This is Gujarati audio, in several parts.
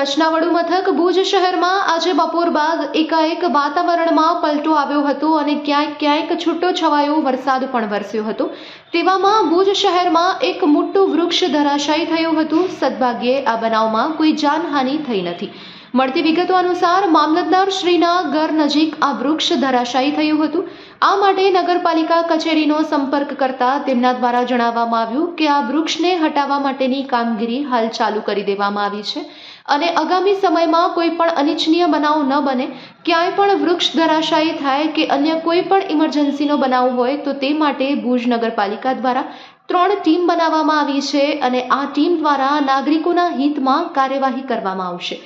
કચ્છના વડુ મથક ભુજ શહેરમાં આજે બપોર બાદ એકાએક વાતાવરણમાં પલટો આવ્યો હતો અને ક્યાંક ક્યાંક છૂટો છવાયો વરસાદ પણ વરસ્યો હતો. તેવામાં ભુજ શહેરમાં એક મોટું વૃક્ષ ધરાશાયી થયું હતું. સદભાગ્યે આ બનાવમાં કોઈ જાનહાનિ થઈ નથી. મળતી વિગતો અનુસાર મામલતદાર શ્રીના ઘર નજીક આ વૃક્ષ ધરાશાયી થયું હતું. આ માટે નગરપાલિકા કચેરીનો સંપર્ક કરતા તેમના દ્વારા જણાવવામાં આવ્યું કે આ વૃક્ષને હટાવવા માટેની કામગીરી હાલ ચાલુ કરી દેવામાં આવી છે અને આગામી સમયમાં કોઈ પણ અનિચ્છનીય બનાવ ન બને, ક્યાંય પણ વૃક્ષ ધરાશાયી થાય કે અન્ય કોઈ પણ ઇમરજન્સીનો બનાવ હોય તો તે માટે ભુજ નગરપાલિકા દ્વારા ત્રણ ટીમ બનાવવામાં આવી છે અને આ ટીમ દ્વારા નાગરિકોના હિતમાં કાર્યવાહી કરવામાં આવશે.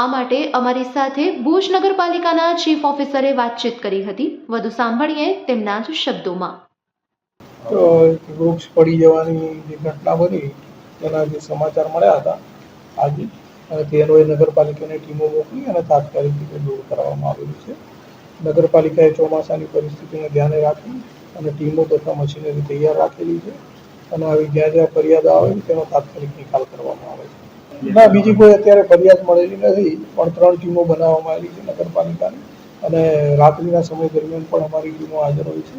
આ માટે અમારી સાથે ભુજ નગરપાલિકાના ચીફ ઓફિસરે વાતચીત કરી હતી. વધુ સાંભળીએ તેમના જ શબ્દોમાં. તો વૃક્ષ પડી જવાની જે ઘટના બની, તેના જે સમાચાર મળ્યા હતા, આજે અને તેનો નગરપાલિકાની ટીમો મોકલી અને તાત્કાલિક રીતે દૂર કરવામાં આવેલું છે. નગરપાલિકાએ ચોમાસાની પરિસ્થિતિને ધ્યાને રાખી અને ટીમો તથા મશીનરી તૈયાર રાખેલી છે. અને આવી જ્યાં જ્યાં ફરિયાદ આવે તેનો તાત્કાલિક નિકાલ કરવામાં આવે છે. ના, બીજી કોઈ અત્યારે ફરિયાદ મળેલી નથી, પણ ત્રણ ટીમો બનાવવામાં આવેલી છે નગરપાલિકાની. અને રાત્રિના સમય દરમિયાન પણ અમારી ટીમો હાજર હોય છે.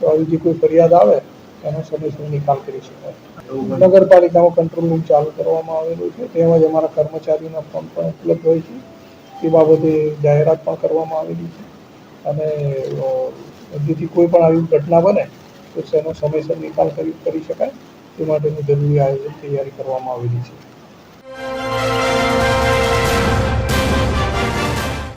તો આવી જે કોઈ ફરિયાદ આવે એનો સમયસર નિકાલ કરી શકાય. નગરપાલિકામાં કંટ્રોલ રૂમ ચાલુ કરવામાં આવેલું છે. તેમજ અમારા કર્મચારીઓના ફોન પણ ઉપલબ્ધ હોય છે. તે બાબતે જાહેરાત પણ કરવામાં આવેલી છે. અને જેથી કોઈ પણ આવી ઘટના બને તો સમયસર નિકાલ કરી શકાય. તે માટેનું જરૂરી આયોજન તૈયારી કરવામાં આવેલી છે.